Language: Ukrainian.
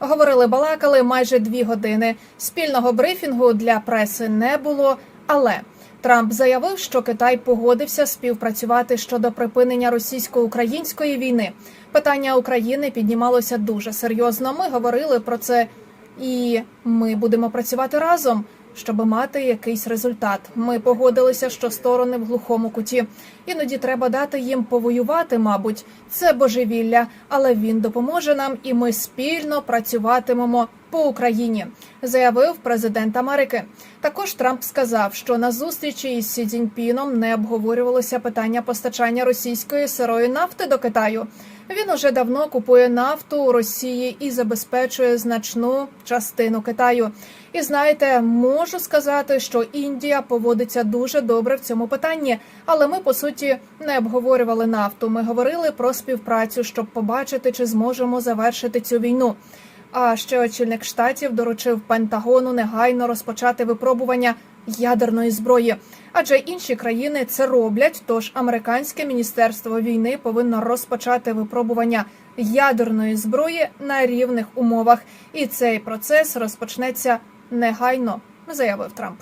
Говорили, балакали майже дві години. Спільного брифінгу для преси не було, але. Трамп заявив, що Китай погодився співпрацювати щодо припинення російсько-української війни. Питання України піднімалося дуже серйозно. Ми говорили про це, і ми будемо працювати разом, щоб мати якийсь результат. Ми погодилися, що сторони в глухому куті. Іноді треба дати їм повоювати. Мабуть, це божевілля, але він допоможе нам, і ми спільно працюватимемо по Україні, заявив президент Америки. Також Трамп сказав, що на зустрічі із Сі Цзіньпіном не обговорювалося питання постачання російської сирої нафти до Китаю. Він уже давно купує нафту у Росії і забезпечує значну частину Китаю. І знаєте, можу сказати, що Індія поводиться дуже добре в цьому питанні, але ми по суті не обговорювали нафту. Ми говорили про співпрацю, щоб побачити, чи зможемо завершити цю війну. А ще очільник штатів доручив Пентагону негайно розпочати випробування ядерної зброї, адже інші країни це роблять. Тож американське міністерство війни повинно розпочати випробування ядерної зброї на рівних умовах, і цей процес розпочнеться негайно, заявив Трамп.